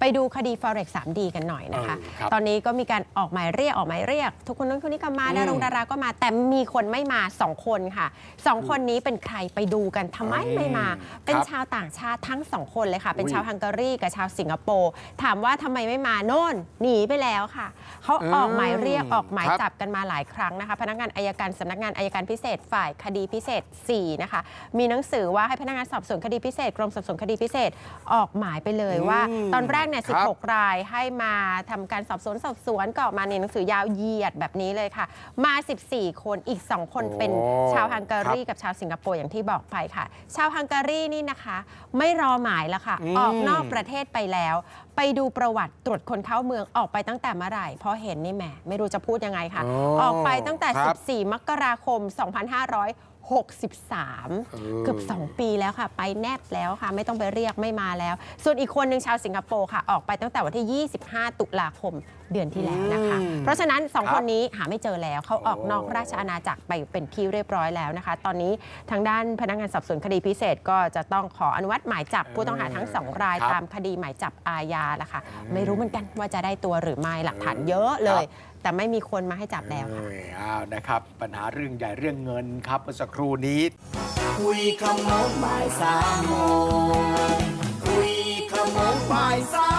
ไปดูคดี forex 3D กันหน่อยนะคะ เออครับตอนนี้ก็มีการออกหมายเรียกออกหมายเรียก ทุกคนนั้นคนนี้ก็มาอืมดารงดาราก็มา แต่มีคนไม่มา 2 คนค่ะ 2 คนนี้เป็นใครไปดูกันทำไมไม่มาเป็นชาวต่างชาติทั้ง2คนเลยค่ะ เป็นอุ้ยชาวฮังการีกับชาวสิงคโปร์ถามว่าทำไมไม่มาโน่นหนีไปแล้วค่ะเขาออกหมายเรียกออกหมายครับ จับกันมาหลายครั้งนะคะ พนักงานอายการสำนักงานอายการพิเศษฝ่ายคดีพิเศษ 4 นะคะ มีหนังสือว่าให้พนักงานสอบสวนคดีพิเศษ กรมสอบสวนคดีพิเศษออกหมายไปเลยว่า อืมตอนแรกเนี่ย16 รายให้มาทำการสอบสวนสอบสวนก็อมาในหนังสือยาวเหยียดแบบนี้เลยค่ะ มา 14 คนอีก 2 คนเป็นชาวฮังการีกับชาวสิงคโปร์อย่างที่บอกไปค่ะ ชาวฮังการีนี่นะคะ ไม่รอหมายแล้วค่ะอออกนอกประเทศไปแล้ว ไปดูประวัติตรวจคนเข้าเมืองออกไปตั้งแต่เมื่อไหร่พอเห็นนี่แหมไม่รู้จะพูดยังไงค่ะออออกไปตั้งแต่14 มกราคม 2500 63 เกือบ 2 ปีแล้วค่ะ ไปแนบแล้วค่ะ ไม่ต้องไปเรียกไม่มาแล้ว ส่วนอีกคนหนึ่งชาวสิงคโปร์ค่ะ ออกไปตั้งแต่วันที่ 25 ตุลาคมเดือนที่แล้วนะคะเพราะฉะนั้น ครั2 บคนนี้หาไม่เจอแล้วเขาออกนอกราชอาณาจักรไปเป็นที่เรียบร้อยแล้วนะคะ ตอนนี้ทางด้านพนักงานสอบสวนคดีพิเศษก็จะต้องขออนุมัติหมายจับผู้ต้องหาทั้งสองรายรตามคดีหมายจับอาญาละค่ะ ไม่รู้เหมือนกันว่าจะได้ตัวหรือไม่หลักฐานเยอะเลย แต่ไม่มีคนมาให้จับแล้วค่ะ เอ้ยอ้าวนะครับ ปัญหาเรื่องใหญ่เรื่องเงินครับเมื่อสักครู่นี้ คุยขโมงบ่ายสามโมงคุยขโมงบ่ายสาม